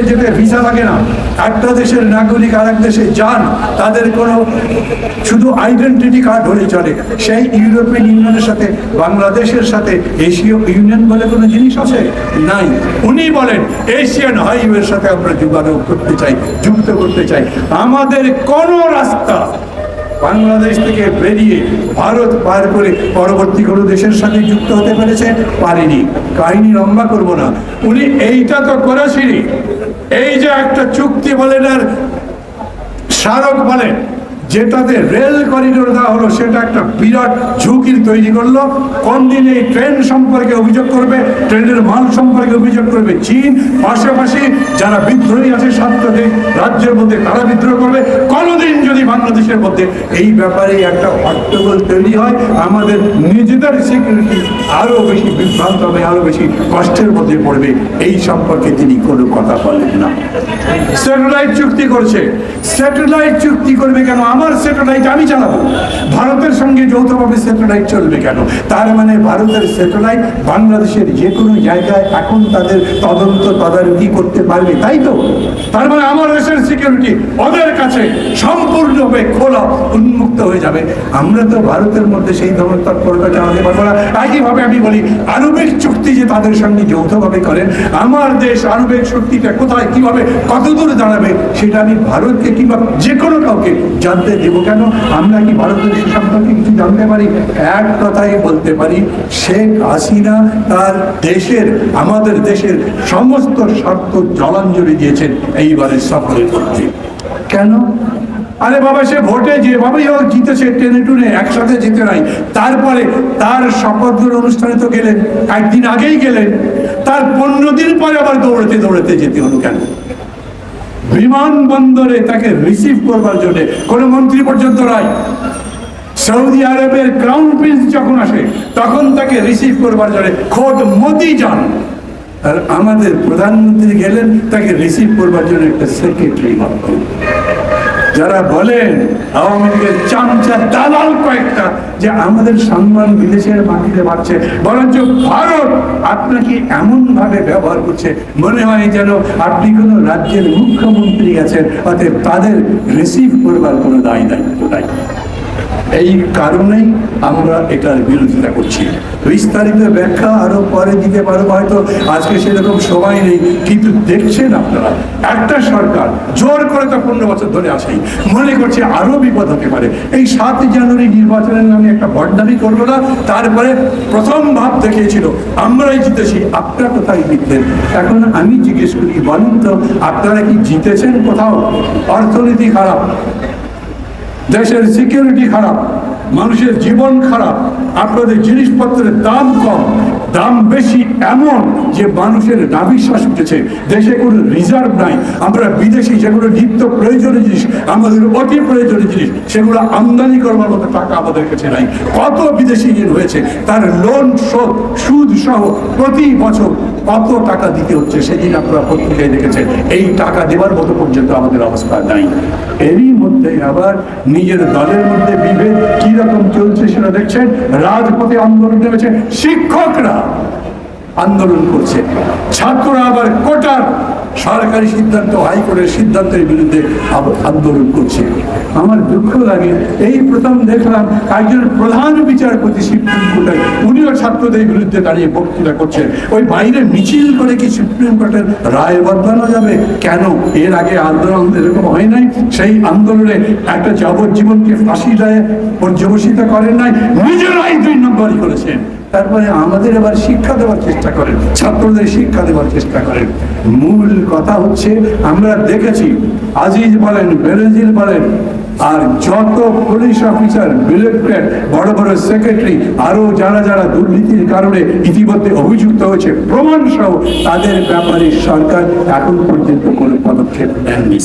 যেতে ভিসা লাগে না। একটা দেশের নাগরিক আর দেশে যান, তাদের শুধু আইডেন্টিটি কার্ড হলে চলে। সেই ইউরোপিয়ান ইউনিয়নের সাথে, বাংলাদেশের সাথে এশীয় ইউনিয়ন বলে কোনো জিনিস আছে? নাই। উনি বলেন এশিয়ান হাইওয়ের সাথে আমরা যোগাযোগ করতে চাই, যুক্ত করতে চাই। আমাদের কোনো রাস্তা বাংলাদেশ থেকে বেরিয়ে ভারত পার করে পরবর্তী কোনো দেশের সাথে যুক্ত হতে পেরেছে? পারেনি। কাহিনী লম্বা করব না। উনি এইটা তো করেছিনি এই যে একটা চুক্তি বলেন আর স্মারক বলেন। যেটাতে রেল করিডোর দেওয়া হলো, সেটা একটা বিরাট ঝুঁকির তৈরি করল। কোন দিন এই ট্রেন সম্পর্কে অভিযোগ করবে, ট্রেনের মাল সম্পর্কে অভিযোগ করবে চীন। পাশাপাশি যারা বিদ্রোহী আছে সাতটাতে রাজ্যের মধ্যে তারা বিদ্রোহ করবে। কোনোদিন যদি বাংলাদেশের মধ্যে এই ব্যাপারে একটা হট্টগোল তৈরি হয়, আমাদের নিজেদের সিকিউরিটি আরও বেশি বিভ্রান্ত হবে, আরও বেশি কষ্টের মধ্যে পড়বে। এই সম্পর্কে তিনি কোনো কথা বলেন না। স্যাটেলাইট চুক্তি করছে। স্যাটেলাইট চুক্তি করবে কেন? আমার স্যাটেলাইট আমি চালাবো। ভারতের সঙ্গে যৌথভাবে স্যাটেলাইট চলবে কেন? তার মানে ভারতের স্যাটেলাইট বাংলাদেশের যে কোনো জায়গায় এখন তাদের তদন্ত তদারকি করতে পারবে, তাই তো? তার মানে আমার দেশের সিকিউরিটি ওদের কাছে সম্পূর্ণভাবে খোলা, উন্মুক্ত হয়ে যাবে। আমরা তো ভারতের মধ্যে সেই ধরনের তৎপরতা চালাতে পারব না। একইভাবে আমি বলি আণবিক চুক্তি যে তাদের সঙ্গে যৌথভাবে করেন, আমার দেশ আণবিক শক্তিটা কোথায়, কীভাবে, কতদূর দাঁড়াবে, সেটা আমি ভারতকে কিংবা যে কোনো কাউকে জানতে দেবো কেন? আমরা কি ভারতের সে সম্পর্কে কিছু জানতে পারি? এক কথাই বলতে পারি, শেখ হাসিনা তার দেশের, আমাদের দেশের সমস্ত স্বার্থ জলাঞ্জলি দিয়েছেন এইবারে সফরের মধ্যে। কেন? আরে বাবা, সে ভোটে যেভাবেই হোক জিতেছে টেনে টুনে, একসাথে জিতে নাই। তারপরে তার শপথ অনুষ্ঠানে তো গেলেন, একদিন আগেই গেলেন। তার পনেরো দিন পরে আবার দৌড়াতে দৌড়াতে যেতে হলো কেন? বিমানবন্দরে তাকে রিসিভ করবার জন্য কোনো মন্ত্রী পর্যন্ত নয় সৌদি আরবের ক্রাউন প্রিন্স যখন আসে, তখন তাকে রিসিভ করবার জন্য খোদ মোদি যান। আর আমাদের প্রধানমন্ত্রী গেলেন, তাকে রিসিভ করবার জন্য একটা সেক্রেটারি মাত্র যারা বলেন আওয়ামী লীগের চামচা দালাল কয়েকটা যে আমাদের সম্মান বিদেশের মাটিতে বাড়ছে, বরঞ্চ ভারত আপনাকে এমন ভাবে ব্যবহার করছে, মনে হয় যেন আপনি কোনো রাজ্যের মুখ্যমন্ত্রী আছেন, অতএব তাদের রিসিভ করবার কোনো দায় দায়িত্ব নাই। এই কারণেই আমরা এটার বিরোধিতা করছি। বিস্তারিত ব্যাখ্যা আরও পরে দিতে পারব হয়তো আজকে সেরকম সময় নেই, কিন্তু দেখছেন আপনারা, একটা সরকার জোর করে তো পনেরো বছর ধরে আছেই, মনে করছে আরও বিপদ হতে পারে। এই সাত জানুয়ারি নির্বাচনের নামে একটা বড্ডামি করল না, তারপরে প্রথম ভাব দেখিয়েছিল, আমরাই জিতেছি, আপনারা কোথায় জিতলেন? এখন আমি জিজ্ঞেস করি, বলেন তো, আপনারা কি জিতেছেন কোথাও? অর্থনীতি খারাপ। দেশের সিকিউরিটি খারাপ, মানুষের জীবন খারাপ, আপনাদের জিনিসপত্রের দাম কম, দাম বেশি এমন যে মানুষের নাবিশ্বাস উঠেছে। দেশে কোনো রিজার্ভ নাই। আমরা বিদেশি যেগুলো নিত্য প্রয়োজনীয় জিনিস, আমাদের অতি প্রয়োজনীয় জিনিস, সেগুলো আমদানি করবার মতো টাকা আমাদের কাছে নাই। কত বিদেশি ঋণ হয়েছে, তার লোন শোধ, সুদ সহ প্রতি বছর কত টাকা দিতে হচ্ছে সেদিন আপনারা পত্রিকায় দেখেছেন। এই টাকা দেওয়ার মতো পর্যন্ত আমাদের অবস্থা নাই। এরই মধ্যে আবার নিজের দলের মধ্যে বিভেদ কীরকম চলছে সেটা দেখছেন। রাজপথে আন্দোলন নেমেছে, শিক্ষকরা আন্দোলন করছে। ছাত্ররা আবার কোটার সরকারি সিদ্ধান্ত, হাইকোর্টের সিদ্ধান্তের বিরুদ্ধে আন্দোলন করছে। আমার দুঃখ লাগে, এই প্রথম দেখলাম একজন প্রধান বিচারপতি সুপ্রিম কোর্টের উনিও ছাত্রদের বিরুদ্ধে দাঁড়িয়ে বক্তৃতা করছেন। ওই বাইরে মিছিল করে কি সুপ্রিম কোর্টের রায় বদলানো যাবে? কেন? এর আগে আন্দোলন এরকম হয় নাই? সেই আন্দোলনে একটা যাবজ্জীবনকে ফাঁসি রায়ে পর্যবসিত করেন নাই, নিজেরাই দুই নম্বরই করেছেন। তারপরে আমাদের এবার শিক্ষা দেওয়ার চেষ্টা করেন, ছাত্রদের শিক্ষা দেওয়ার চেষ্টা করেন। মূল কথা হচ্ছে, আমরা দেখেছি, আজিজ বলেন, বেনজির বলেন, আর যত পুলিশ অফিসার বিলেক্টেড বড় বড় সেক্রেটারি আরও যারা যারা দুর্নীতির কারণে ইতিমধ্যে অভিযুক্ত হয়েছে প্রমাণ সহ তাদের ব্যাপারে সরকার এখন পর্যন্ত কোনো পদক্ষেপ নেননি।